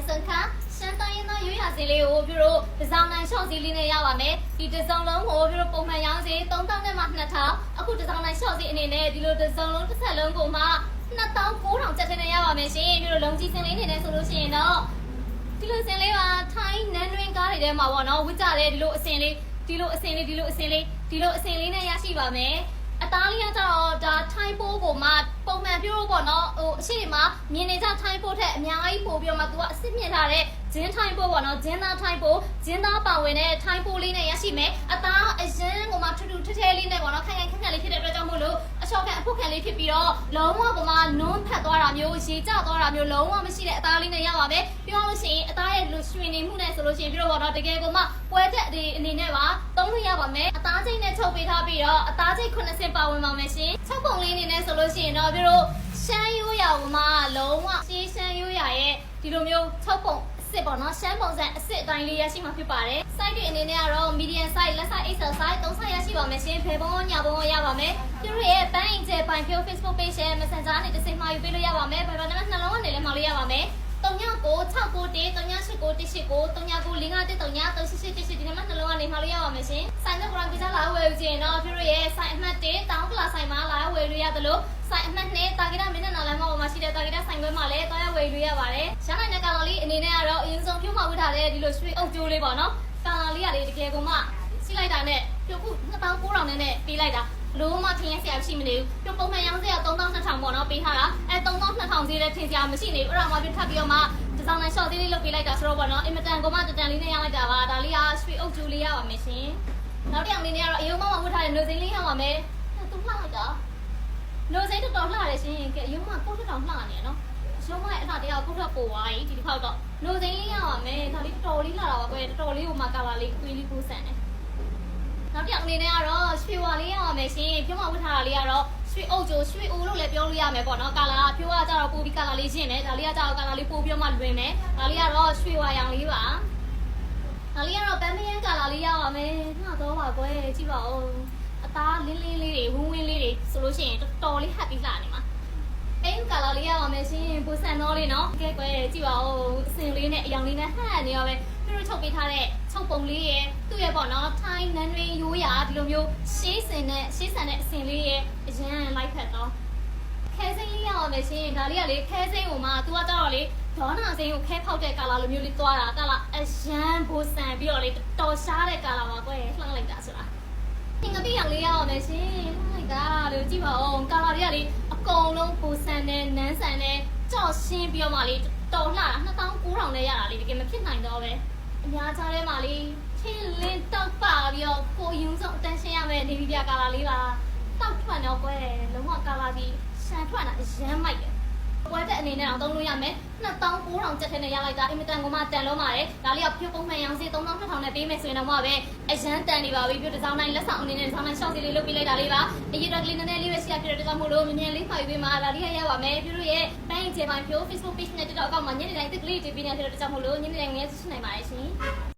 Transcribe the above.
စံခါရှမ်းတိုင်းရင်းသားရွေးရစီလေးကိုပြုလို့ဒီဇိုင်းနိုင်ရှော့စီလေးနဲ့ရပါမယ်ဒီဒီဇိုင်းလုံးကိုပြုလို့ပုံမှန်ရောင်းစီ3000နဲ့မှ2000အခုဒီဇိုင်းနိုင်ရှော့စီအနေနဲ့ဒီလိုဒီဇိုင်းလုံးတစ်ဆက်လုံးကိုမှ2900ကျပ်ထင်းနဲ့ရပါမယ်ရှင်ပြုလို့လုံးကြီးစင်လေးနေနေဆိုလို့ရှိရင်တော့ဒီလိုစင်လေးပါထိုင်းနန်းတွင်းကားတွေထဲမှာပေါ့နော်ဝစ်ကြတဲ့ဒီလိုအစင်လေးဒီလိုအစင်လေးဒီလိုအစင်လေးဒီလိုအစင်လေးနဲ့ရရှိပါမယ်အသားလေးကကြတော့ဒါထိုင်းပိုးကိုမှပုံမှန်ပြောလို့ပေါ့နော် ဟိုအရှိမမြင်နေကြထိုင်းပိုးထက်အများကြီးပို့ပြီးတော့မှသူကအစ်စ်မြင့်ထားတဲ့ဂျင်းထိုင်းပိုးပေါ့နော်ဂျင်းသားထိုင်းပိုးဂျင်းသားပါဝင်တဲ့ထိုင်းပိုးလေးနဲ့ရရှိမယ်အသားအရင်ကိုမှထူးထူးထဲထဲလေးနဲ့ပေါ့နော်ခိုင်ခိုင်ခန့်ခန့်လေးဖြစ်တဲ့အတွက်ကြောင့်မို့လို့အချော်ကန်အဖုတ်ခံလေးဖြစ်ပြီးတော့လုံးဝပုံမှန်နုံးဖတ်သွားတာမျိုးရေကျသွားတာမျိုးလုံးဝမရှိတဲ့အသားလေးနဲ့ရပါမယ်ပြောလို့ရှိရင်အသားရဲ့လူရွှင်နေမှုနဲ့ဆိုလို့ရှိရင်ပြီးတော့ပေါ့နော်တကယ်ကိုမှပွဲချက်ဒီအနေနဲ့ပါသုံးလို့ရပါမယ်အသားချိတ်နဲ့ချုပ်ပေးထားပြီးတော့အသားချိတ်90ပါဝင်ပါမယ်ရှင်ချုပ်ပုံလေးအနေနဲ့ဆိုလို့ရှိရင်တော့ပြီးတော့ ရှမ်းရိုးရာကမှလုံးဝရှေးရှမ်းရိုးရာရဲ့ဒီလိုမျိုးချုပ်ပုံအစ်စ်ပေါ့နော်ရှမ်းပုံစံအစ်စ်အတိုင်းလေးရရှိမှာဖြစ်ပါတယ် site တွေအနေနဲ့ကတော့ medium size လက် size XL size 3 size ရရှိပါမယ်ရှင်ဖေပုံညာပုံရပါမယ်ပြည့်ရဲ့ bank ကျပိုင်ဖြိုး Facebook page ရဲ့ Messenger နဲ့တစ်စိမ့်မှာယူပေးလို့ရပါမယ်ဘာဘာနဲ့နှလုံးကနေလည်းမှာလို့ရပါမယ် 39969139893995133888ဒီနံပါတ်နှလုံးကနေမှာလို့ရပါမယ်ရှင်။ဆိုင်တဲ့ program ပြချလာဝယ်ယူခြင်းတော့ပြည့်ရဲ့ site အမှတ်1တောင်းကလာဆိုင်မှာလာဝယ်လို့ရသလို site အမှတ်2တာဂီတာမင်းနဲ့နာလမ်းမှာရှိတဲ့တာဂီတာဆိုင်ခွဲမှာလည်းတွားရဝယ်လို့ရပါတယ်။ရနိုင်တဲ့ကာလာလေးအနေနဲ့ကတော့အရင်ဆုံးပြုတ်မှဝတ်ထားတဲ့ဒီလိုရွှေအုပ်ကြိုးလေးပေါ့နော်။ကာလာလေးကလေတကယ်ကိုမှစီးလိုက်တာနဲ့ပြုတ်ခု2900နဲ့နဲ့ပေးလိုက်တာလုံးဝထင်ရစရာရှိမနေဘူးပြုတ်ပုံမှန်ရောင်းစရာ3200ပေါ့နော်ပေးထားတာအဲ3200ဈေးလည်းထင်စရာမရှိနေဘူးအဲ့ဒါမှပြထပ်ပြီးတော့မှ ဒီဇိုင်းနဲ့ရှော့သေးလေးလုပ်ပေးလိုက်တာဆိုတော့ပေါ့နော်အင်မတန်ကိုမှတတန်လေးနဲ့ရလိုက်တာပါဒါလေးကရွှေအုပ်ကျူလေးရပါမယ်ရှင်နောက်တစ်ယောက်အနေနဲ့ကတော့အယုံမမဝတ်ထားတဲ့နိုစိန်လေးရပါမယ်သူလှလိုက်တာနိုစိန်တော်တော်လှတယ်ရှင်ကဲအယုံမကိုယ့်ထက်တောင်လှနေရနော်အရှုံးမရဲ့အထာတရားကိုယ့်ထက်ပိုသွားပြီဒီတစ်ခေါက်တော့နိုစိန်လေးရပါမယ်ဒါလေးတော်တော်လေးလှတာပါကွယ်တော်တော်လေးကိုမှကာလာလေးကွေးလေးကိုဆန်တယ်နောက်တစ်ယောက်အနေနဲ့ကတော့ရွှေဝါလေးရအောင်မယ်ရှင်ပြုံးမဝတ်ထားတာလေးကတော့ ရွှေအုပ်ကျိုးရွှေအိုလို့လည်းပြောလို့ရမယ်ပေါ့နော်ကာလာကဖြိုးကကြတော့ပိုပြီးကာလာလေးရှင်းတယ်ဒါလေးကကြတော့ကာလာလေးပိုပြီးတော့မှလွင်မယ်ဒါလေးကတော့ရွှေဝါရောင်လေးပါဒါလေးကတော့ပန်းမယန်းကာလာလေးရအောင်မယ်ငါတော့ပါကွယ်ကြည့်ပါဦးအသားလင်းလင်းလေးတွေဝင်းဝင်းလေးတွေဆိုလို့ရှိရင်တော်တော်လေးဟပ်ပြီးလာနေမှာအင်းကာလာလေး ရအောင်မယ်ရှင်ပူဆန်တော့လေးနော်ကဲကွယ်ကြည့်ပါဦးအစင်လေးနဲ့အယောင်လေးနဲ့ဟပ်နေရပဲသူတို့ချုပ်ပေးထားတဲ့ချုပ်ပုံလေးရဲ့သူ့ရဲ့ပေါ့နော်ထိုင်းနန်းရင်းရိုးရာဒီလိုမျိုးရှေးစင်နဲ့ရှေးဆန်တဲ့အစင်လေးရဲ့အရန်လိုက်ဖက်တော့ခဲစိမ့်လေးရအောင်မယ်ရှင်ဒါလေးကလေခဲစိမ့်ကိုမှသူကကြတော့လေဒေါနာစိမ့်ကိုခဲဖောက်တဲ့ကာလာလိုမျိုးလေးသွားတာကာလာအရန်ဘိုးဆန်ပြီးတော့လေတော်ရှားတဲ့ကာလာပါကွယ်လှမ်းလိုက်တာဆိုတာငငပိရောင်လေးရအောင်မယ်ရှင်။လိုက်တာလို့ကြည့်ပါဦး။ကာလာတွေကလေအ ကုန်လုံးပူဆန်နဲ့နန်းဆန်နဲ့ကြော့ရှင်းပြီးတော့မှလေတော်လှတာ2900နဲ့ရတာလေတကယ်မဖြစ်နိုင်တော့ပဲ။အများကြားထဲမှာလေချင်းလင်းတောက်ပါပြီးတော့ကိုယုံဆုံးအတန်းရှင်းရမယ်နေဗီပြကာလာလေးပါ။တောက်ထွက်တော့ကွယ်လုံးဝကာလာကြီးရှန်ထွက်တာအရမ်းမိုက်တယ်။ ပွဲတဲ့အနေနဲ့တော့သုံးလို့ရမယ်2900ကျပ်ထဲနဲ့ရလိုက်တာအင်မတန်ကမှတန်လုံးပါတယ်ဒါလေးကဖြုတ်ပုံမှန်ရောင်းစီ3200နဲ့ပေးမယ်ဆိုရင်တော့မှပဲအရန်တန်နေပါပြီပြဒီဇိုင်းတိုင်းလက်ဆောင်အနေနဲ့ဒီဇိုင်းတိုင်းရှော့စီလေးလုပ်ပေးလိုက်တာလေးပါအရေးတော်ကလေးနည်းနည်းလေးပဲရှိရပြတဲ့ကြောင့်မို့လို့မြင်မြင်လေးဖိုင်ပေးမှာဒါလေးရရပါမယ်ပြတို့ရဲ့တိုင်းချေပိုင်းဖြိုး Facebook page နဲ့ TikTok အကောင့်မှာညနေတိုင်းတစ်ကလေးတင်ပေးနေတဲ့ကြောင့်မို့လို့ညနေတိုင်းငယ်ဆွနိုင်ပါရဲ့ရှင်